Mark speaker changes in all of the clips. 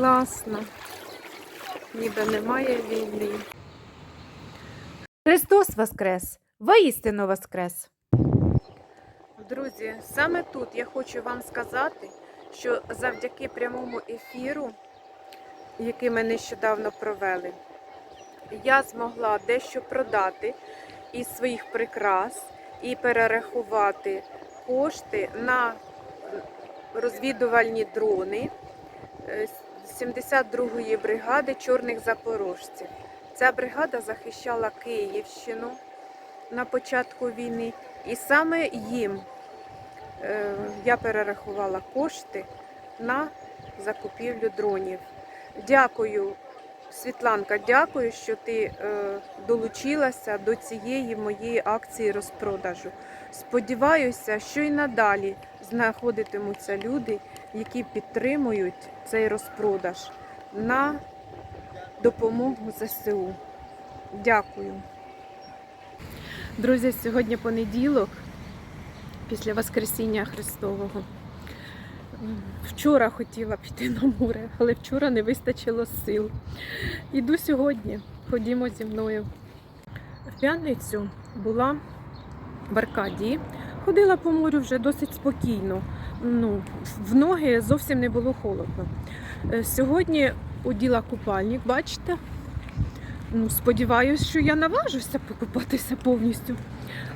Speaker 1: класно. Ніби немає війни. Христос Воскрес! Воістину Воскрес! Друзі, саме тут я хочу вам сказати, що завдяки прямому ефіру, який ми нещодавно провели, я змогла дещо продати із своїх прикрас і перерахувати кошти на розвідувальні дрони е, 72-ї бригади чорних запорожців. Ця бригада захищала Київщину на початку війни, і саме їм е, я перерахувала кошти на закупівлю дронів. Дякую, Світланка, дякую, що ти е, долучилася до цієї моєї акції розпродажу. Сподіваюся, що і надалі знаходитимуться люди, які підтримують цей розпродаж на допомогу ЗСУ. Дякую. Друзі, сьогодні понеділок, після Воскресіння Христового. Вчора хотіла піти на море, але вчора не вистачило сил. Іду сьогодні, ходімо зі мною. В п'ятницю була в Аркадії, ходила по морю вже досить спокійно. Ну, в ноги зовсім не було холодно. Е, Сьогодні оділа купальник, бачите? Ну, сподіваюся, що я наважуся покупатися повністю.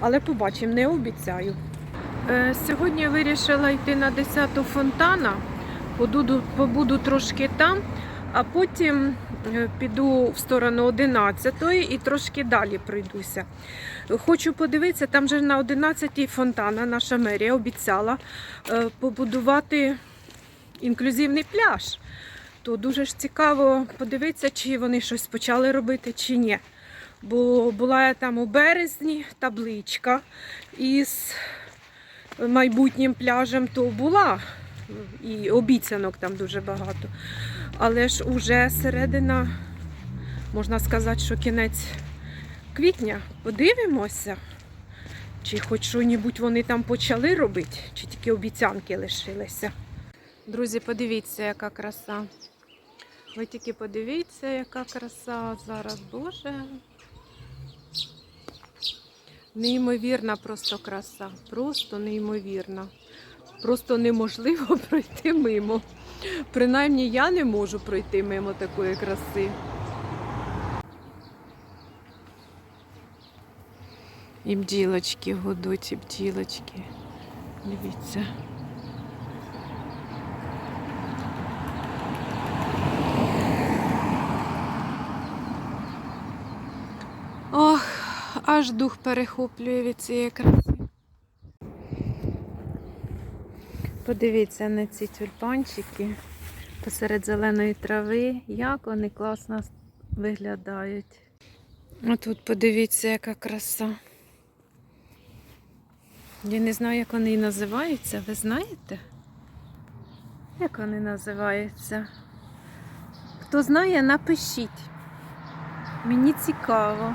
Speaker 1: Але побачимо, не обіцяю. Е, Сьогодні я вирішила йти на 10-ту фонтана, побуду, побуду трошки там, а потім піду в сторону 11-ї і трошки далі пройдуся. Хочу подивитися, там же на 11-й фонтана наша мерія обіцяла е, побудувати інклюзивний пляж. То дуже ж цікаво подивитися, чи вони щось почали робити, чи ні. Бо була я там у березні табличка із майбутнім пляжем, то була. І обіцянок там дуже багато. Але ж уже середина, можна сказати, що кінець квітня. Подивимося, чи хоч що-небудь вони там почали робити, чи тільки обіцянки лишилися. Друзі, подивіться, яка краса. Ви тільки подивіться, яка краса зараз, Боже. Неймовірна просто краса. Просто неймовірна. Просто неможливо пройти мимо. Принаймні я не можу пройти мимо такої краси. І бділочки гудуть, і бділочки. Дивіться. Ох, аж дух перехоплює від цієї краси. Подивіться на ці тюльпанчики посеред зеленої трави, як вони класно виглядають. А тут подивіться, яка краса. Я не знаю, як вони називаються, ви знаєте? Як вони називаються? Хто знає, напишіть. Мені цікаво,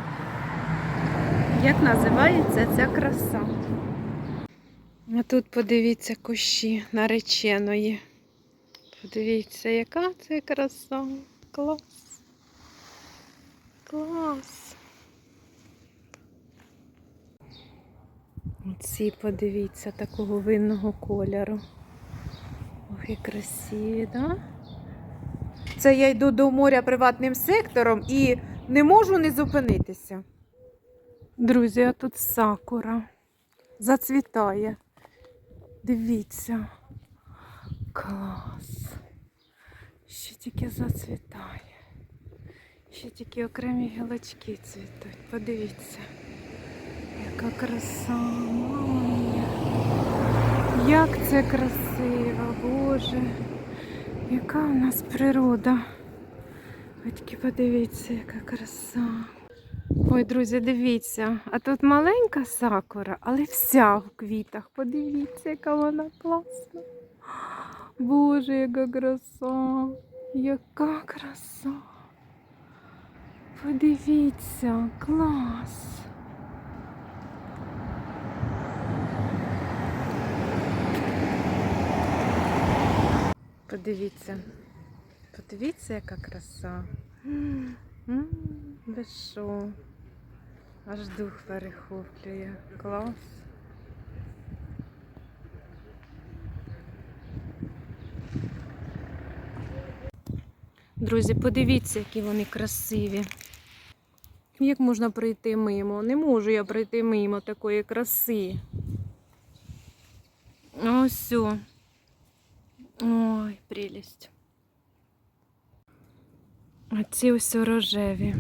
Speaker 1: як називається ця краса. А тут подивіться кущі нареченої. Подивіться, яка це краса. Клас. Клас. Ці, подивіться, такого винного кольору. Ох, і красиві, да? Це я йду до моря приватним сектором і не можу не зупинитися. Друзі, а тут сакура зацвітає. Дивіться. Клас. Ще тільки зацвітає. Ще тільки окремі гілочки цвітуть. Подивіться. Яка краса, мама. Як це красиво, Боже. Яка у нас природа. Ви тільки подивіться, яка краса. Ой, друзі, дивіться, а тут маленька сакура, але вся в квітах. Подивіться, яка вона класна. Боже, яка краса, яка краса. Подивіться, клас. Подивіться. Подивіться, яка краса. М, м, Ви що? Аж дух перехоплює. Клас. Друзі, подивіться, які вони красиві. Як можна пройти мимо? Не можу я пройти мимо такої краси. Ось. Ой, прелість. А ці ось рожеві.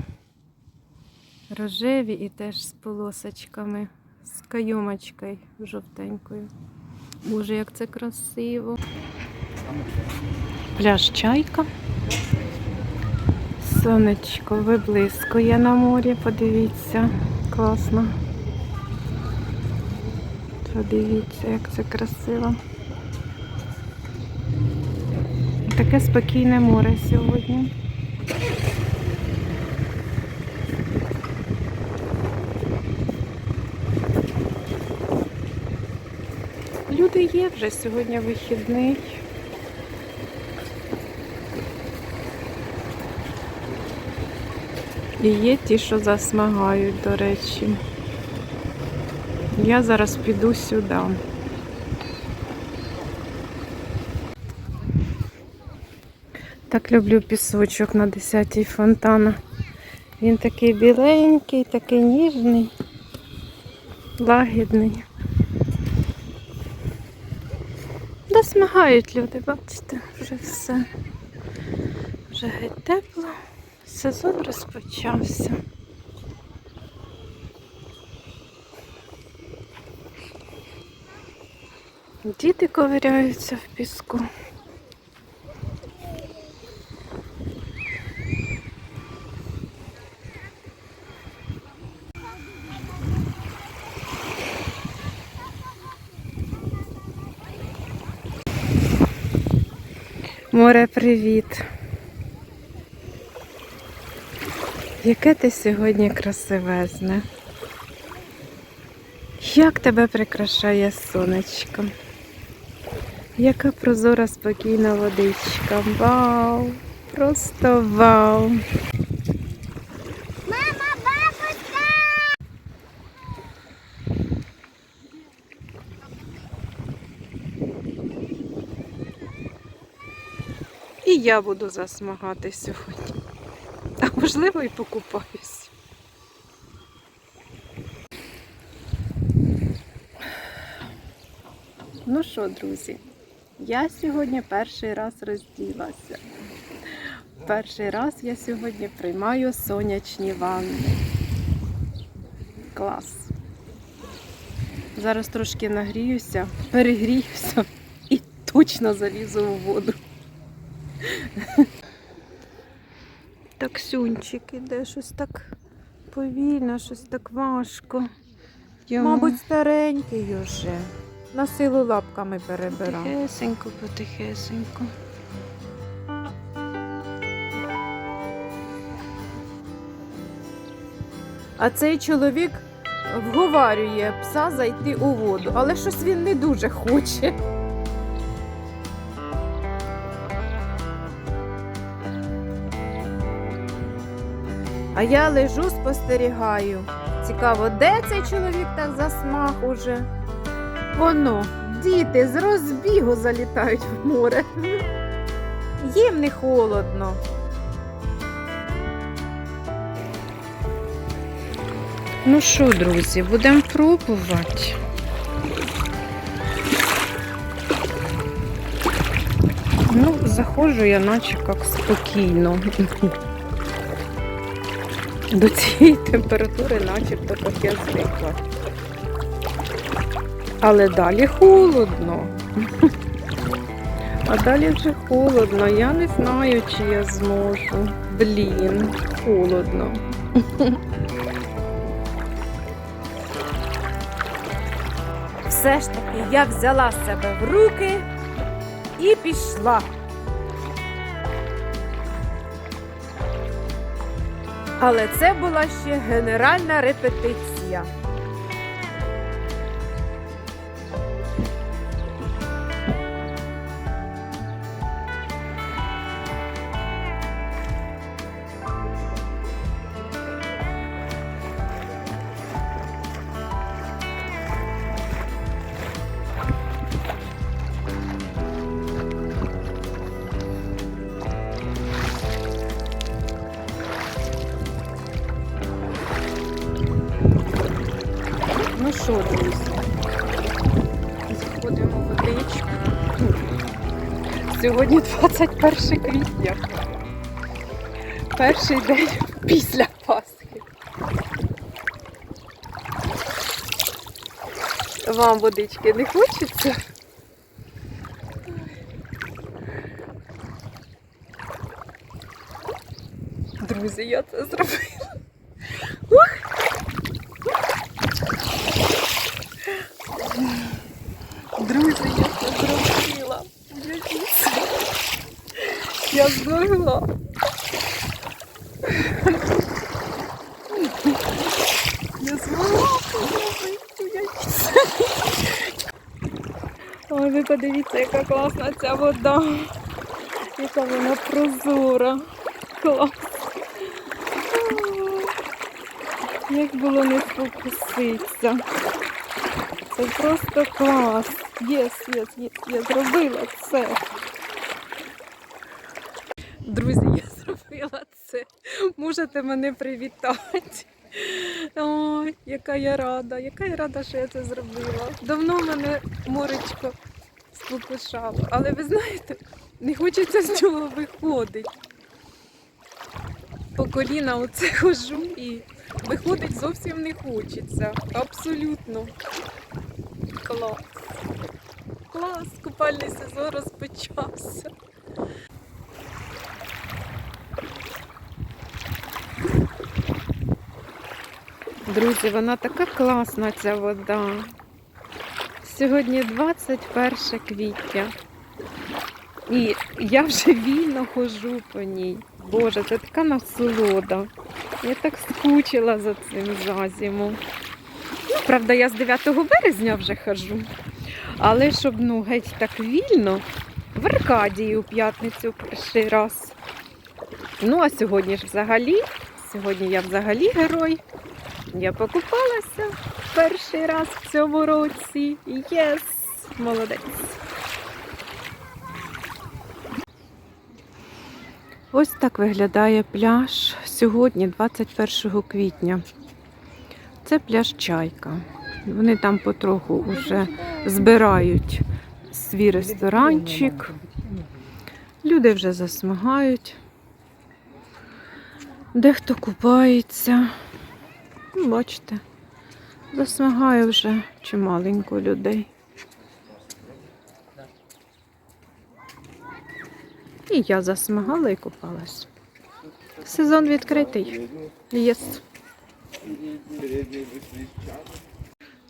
Speaker 1: Рожеві і теж з полосочками, з кайомочкою жовтенькою. Боже, як це красиво. Пляж чайка. Сонечко виблискує на морі, подивіться, класно. Подивіться, як це красиво. Таке спокійне море сьогодні. Люди є вже сьогодні вихідний. І є ті, що засмагають, до речі. Я зараз піду сюди. Так люблю пісочок на 10-й фонтана. Він такий біленький, такий ніжний, лагідний. Досмагають люди, бачите, вже все. Вже геть тепло. Сезон розпочався. Діти ковиряються в піску. Море, привіт. Яке ти сьогодні красивезне. Як тебе прикрашає сонечко. Яка прозора спокійна водичка. Вау! Просто вау! Я буду засмагати сьогодні. А можливо і покупаюсь. Ну що, друзі, я сьогодні перший раз розділася. Перший раз я сьогодні приймаю сонячні ванни. Клас. Зараз трошки нагріюся, перегріюся і точно залізу у воду. Таксюнчик іде, щось так повільно, щось так важко.
Speaker 2: Мабуть, старенький уже. На силу лапками перебирав.
Speaker 1: потихесенько, потихесенько.
Speaker 2: А цей чоловік вговарює пса зайти у воду, але щось він не дуже хоче. А я лежу, спостерігаю. Цікаво, де цей чоловік так засмаг уже? Воно, діти з розбігу залітають в море. Їм не холодно.
Speaker 1: Ну що, друзі, будемо пробувати. Ну, заходжу я наче як спокійно. До цієї температури начебто як я звикла. Але далі холодно. А далі вже холодно. Я не знаю, чи я зможу. Блін, холодно.
Speaker 2: Все ж таки я взяла себе в руки і пішла. Але це була ще генеральна репетиція.
Speaker 1: Сьогодні 21 квітня. Перший день після Пасхи. Вам водички не хочеться? Друзі, я це зробила. Ух! Друзі, я це зробила. Дивіться. Я змогла. Я змогла це зробити. Ой, ви подивіться, яка класна ця вода. Яка вона прозора. Клас. Як було не спокуситися. Це просто клас. Єс, єс, єс, я зробила це. Друзі, я зробила це. Можете мене привітати. Ой, яка я рада, яка я рада, що я це зробила. Давно в мене моречко спокушало. Але ви знаєте, не хочеться з цього виходити. По коліна оце хожу і виходить зовсім не хочеться. Абсолютно. Клас. Клас, купальний сезон розпочався. Друзі, вона така класна ця вода. Сьогодні 21 квітня. І я вже вільно ходжу по ній. Боже, це така насолода. Я так скучила за цим зазімом. Ну, правда, я з 9 березня вже хожу. Але щоб ну, геть так вільно, в Аркадії у п'ятницю перший раз. Ну, а сьогодні ж взагалі, сьогодні я взагалі герой. Я покупалася перший раз в цьому році. Єс! Молодець. Ось так виглядає пляж сьогодні, 21 квітня. Це пляж Чайка. Вони там потроху вже збирають свій ресторанчик. Люди вже засмагають. Дехто купається. Ну, Бачите, засмагає вже чималенько людей. І я засмагала і купалась. Сезон відкритий. Єс.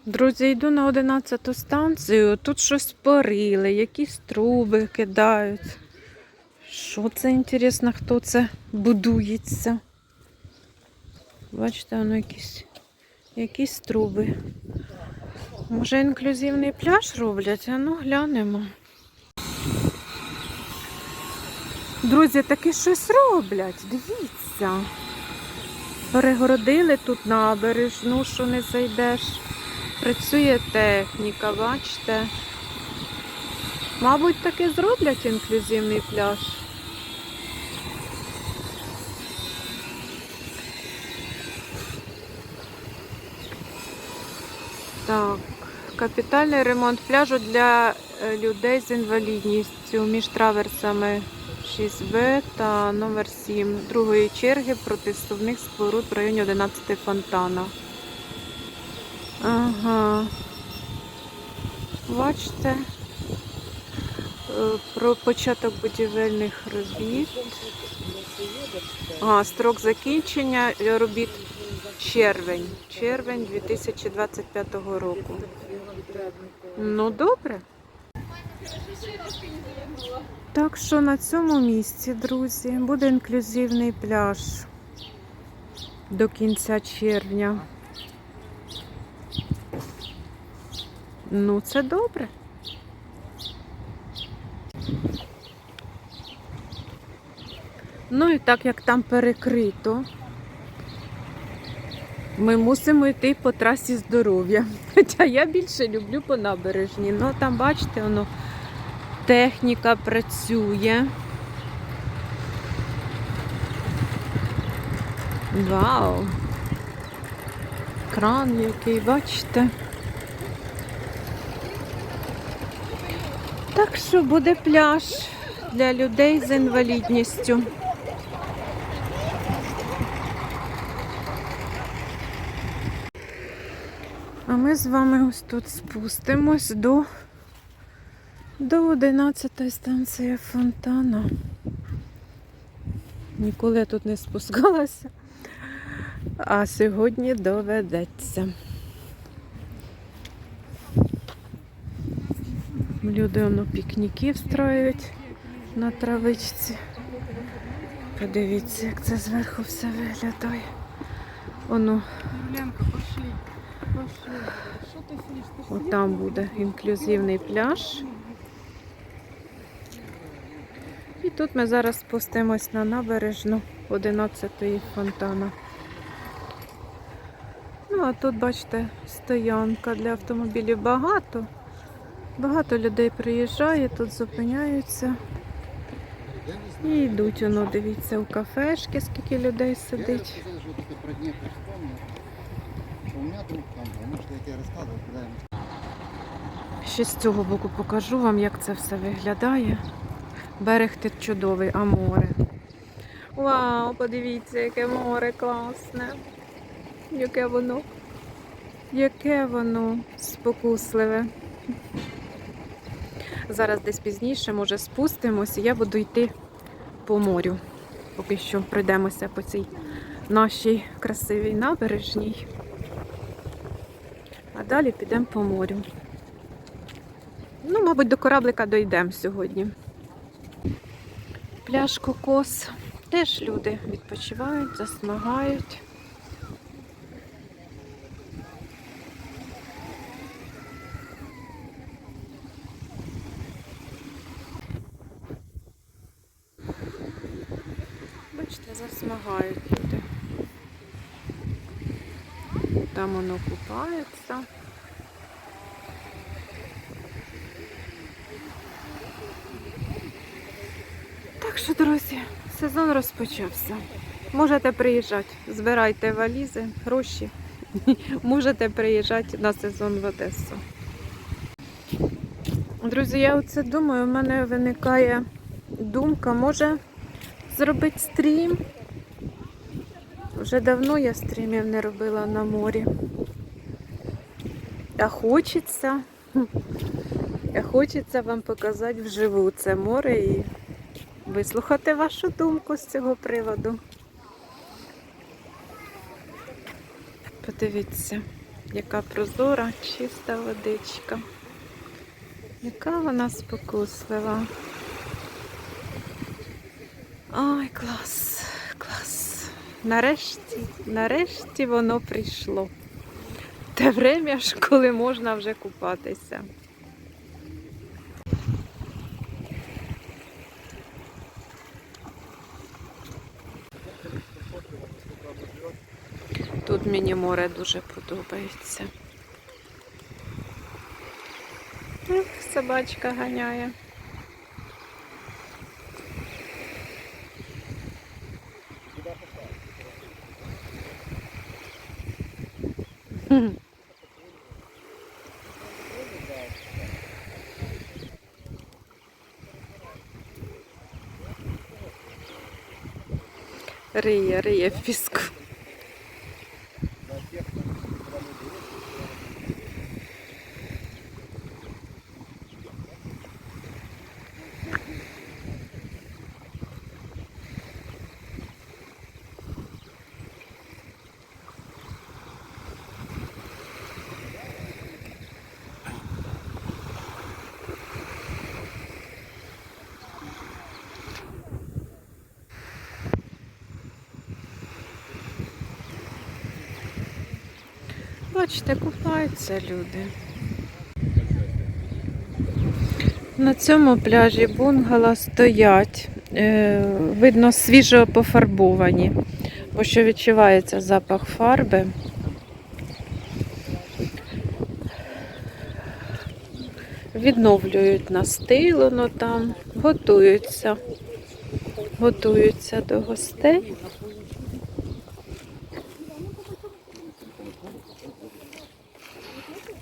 Speaker 1: Друзі, йду на 11 станцію. Тут щось порили, якісь труби кидають. Що це інтересно, хто це будується? Бачите, воно якісь, якісь труби. Може інклюзивний пляж роблять, а ну глянемо. Друзі, таки щось роблять, дивіться. Перегородили тут набережну, що не зайдеш. Працює техніка, бачите. Мабуть, таки зроблять інклюзивний пляж. Так, капітальний ремонт пляжу для е, людей з інвалідністю між траверсами 6Б та номер 7 другої черги протистовних споруд в районі 11 фонтана. Ага. Бачите, е, про початок будівельних робіт. А, строк закінчення робіт червень. Червень 2025 року. Ну, добре. Так що на цьому місці, друзі, буде інклюзивний пляж до кінця червня. Ну, це добре. Ну і так як там перекрито, ми мусимо йти по трасі здоров'я. Хоча я більше люблю по набережні. Ну там, бачите, воно техніка працює. Вау! Кран який, бачите? Так що буде пляж для людей з інвалідністю. Ми з вами ось тут спустимось до, до 11 станції фонтана. Ніколи я тут не спускалася, а сьогодні доведеться. Люди воно пікніки встраюють на травичці. Подивіться, як це зверху все виглядає.
Speaker 3: Пошли.
Speaker 1: Там буде інклюзивний пляж. І тут ми зараз спустимось на набережну 11-ї фонтана. Ну, а тут, бачите, стоянка для автомобілів багато. Багато людей приїжджає, тут зупиняються. І йдуть, воно, дивіться, у кафешки, скільки людей сидить.
Speaker 2: Там, был, может, я тебе рассказывал, когда я
Speaker 1: Ще з цього боку покажу вам, як це все виглядає. Берег тут чудовий, а море. Вау, подивіться, яке море класне. Яке воно. Яке воно спокусливе. Зараз десь пізніше, може, спустимось, і я буду йти по морю. Поки що пройдемося по цій нашій красивій набережній. А далі підемо по морю. Ну, мабуть, до кораблика дійдемо сьогодні. Пляж Кокос. Теж люди відпочивають, засмагають. Бачите, засмагають люди. Там купається. Так що, друзі, сезон розпочався. Можете приїжджати, збирайте валізи, гроші. Можете приїжджати на сезон в Одесу. Друзі, я оце думаю, в мене виникає думка, може зробити стрім. Вже давно я стрімів не робила на морі. А хочеться. А хочеться вам показати вживу це море і вислухати вашу думку з цього приводу. Подивіться, яка прозора, чиста водичка. Яка вона спокуслива. Ай, клас, клас. Нарешті, нарешті воно прийшло. Те время коли можна вже купатися. Тут мені море дуже подобається. Собачка ганяє. Риє, риє в піску. Бачите, купаються люди. На цьому пляжі бунгало стоять. Е, видно, свіжо пофарбовані, бо що відчувається запах фарби. Відновлюють настил, ну там, готуються. Готуються до гостей.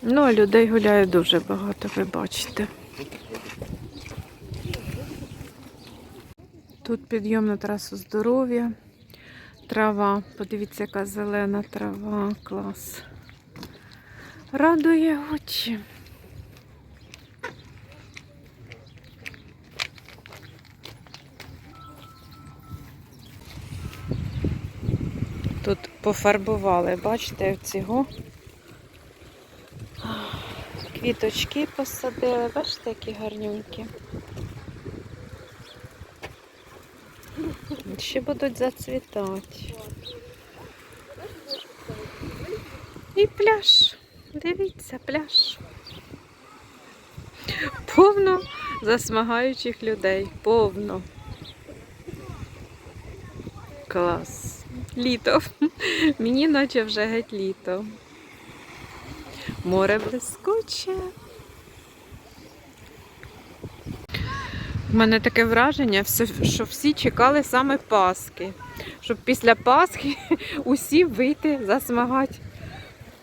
Speaker 1: Ну, а людей гуляє дуже багато, ви бачите. Тут підйом на трасу здоров'я, трава. Подивіться, яка зелена трава, клас. Радує очі. Тут пофарбували, бачите, цього. Квіточки посадили, бачите, які гарнюнькі. Ще будуть зацвітати. І пляж. Дивіться, пляж. Повно засмагаючих людей. Повно. Клас. Літо. Мені наче вже геть літо. Море блискуче. У мене таке враження, що всі чекали саме Пасхи. Щоб після Пасхи усі вийти засмагати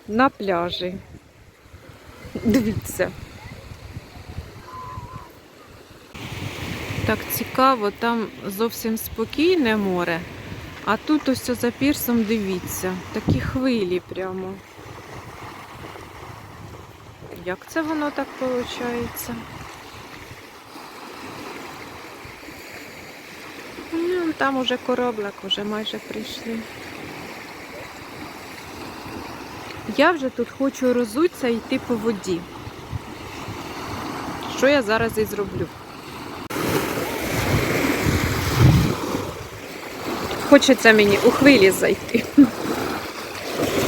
Speaker 1: на пляжі. Дивіться. Так цікаво, там зовсім спокійне море, а тут ось за пірсом дивіться, такі хвилі прямо. Як це воно так виходить? Ну, там уже кораблик, уже майже прийшли. Я вже тут хочу розуться і йти по воді. Що я зараз і зроблю. Хочеться мені у хвилі зайти.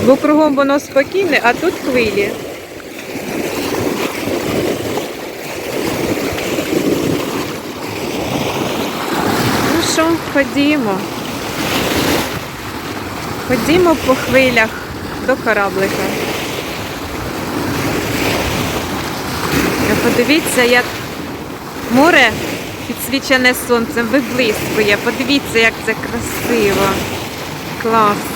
Speaker 1: Бо кругом воно спокійне, а тут хвилі. Ну що, ходімо. Ходімо по хвилях до кораблика. Подивіться, як море підсвічене сонцем виблискує. Подивіться, як це красиво. Клас.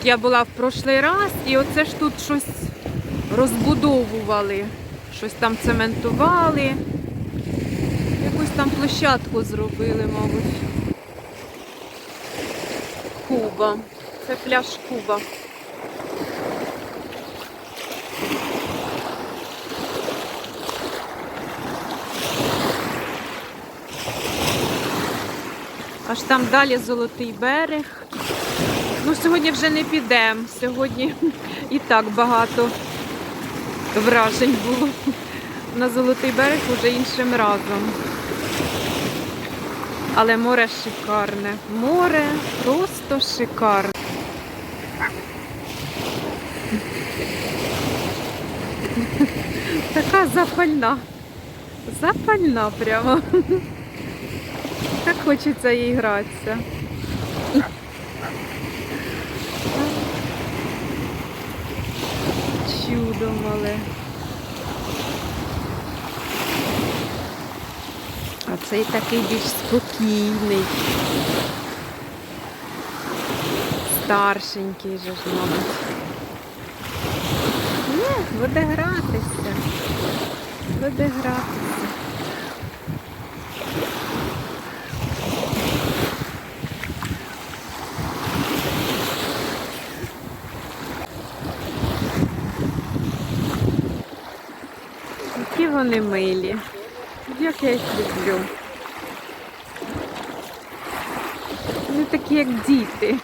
Speaker 1: Отут я була в прошлий раз, і оце ж тут щось розбудовували, щось там цементували, якусь там площадку зробили, мабуть. Куба. Це пляж Куба. Аж там далі золотий берег. Ну, сьогодні вже не підемо. Сьогодні і так багато вражень було. На Золотий берег уже іншим разом. Але море шикарне. Море просто шикарне. Така запальна. Запальна прямо. Так хочеться їй гратися. Чудо. А цей такий більш спокійний. Старшенький же ж, мабуть. Ні, буде гратися. Буде гратися. Які вони милі. Як я їх люблю. Вони такі, як діти.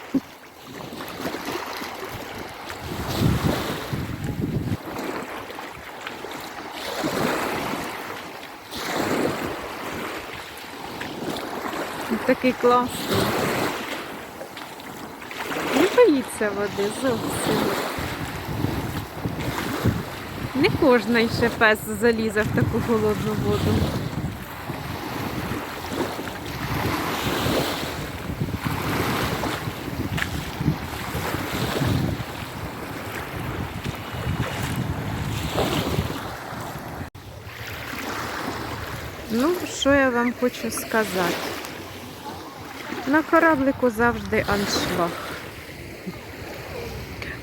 Speaker 1: Такий класний. Не боїться води зовсім. Не кожний ще пес залізе в таку холодну воду. Ну, що я вам хочу сказати? На кораблику завжди аншлаг.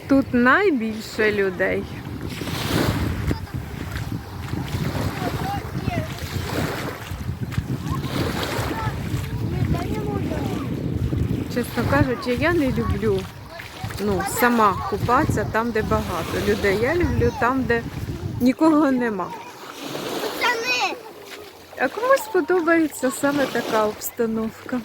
Speaker 1: Тут найбільше людей. Чесно кажучи, я не люблю ну, сама купатися там, де багато людей. Я люблю там, де нікого нема. А комусь подобається саме така обстановка.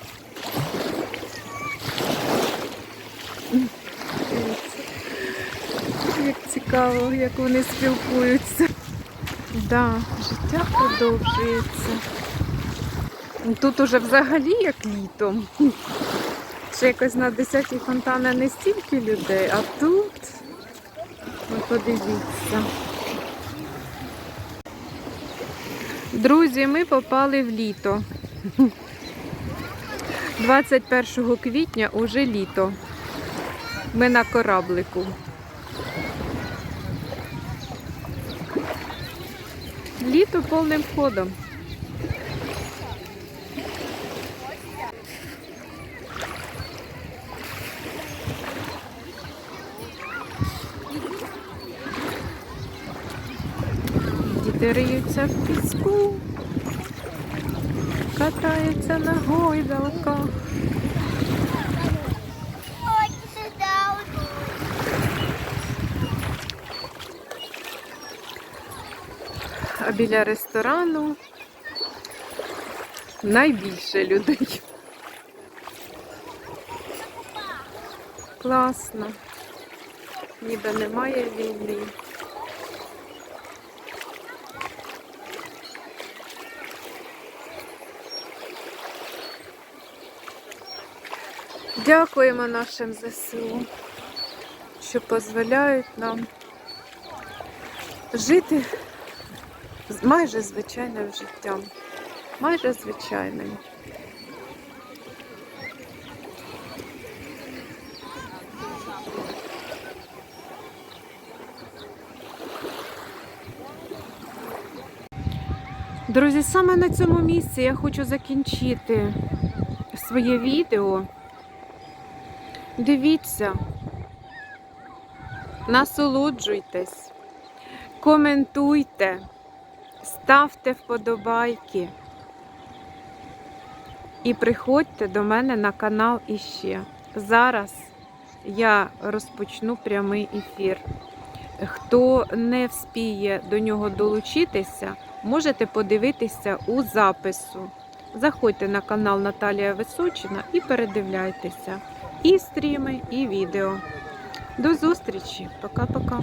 Speaker 1: Як цікаво, як вони спілкуються. Да, життя продовжується. Тут уже взагалі як літом. Ще якось на 10-й фонтана не стільки людей, а тут, ви подивіться. Друзі, ми попали в літо. 21 квітня уже літо. Ми на кораблику. Літо повним ходом. Діти в піску, катаються на гойдалках. А біля ресторану найбільше людей. Класно. Ніби немає війни. Дякуємо нашим ЗСУ, що дозволяють нам жити майже звичайним життям. Майже звичайним. Друзі, саме на цьому місці я хочу закінчити своє відео. Дивіться, насолоджуйтесь, коментуйте, ставте вподобайки і приходьте до мене на канал іще. Зараз я розпочну прямий ефір. Хто не вспіє до нього долучитися, можете подивитися у запису. Заходьте на канал Наталія Височина і передивляйтеся і стріми, і відео. До зустрічі. Пока-пока.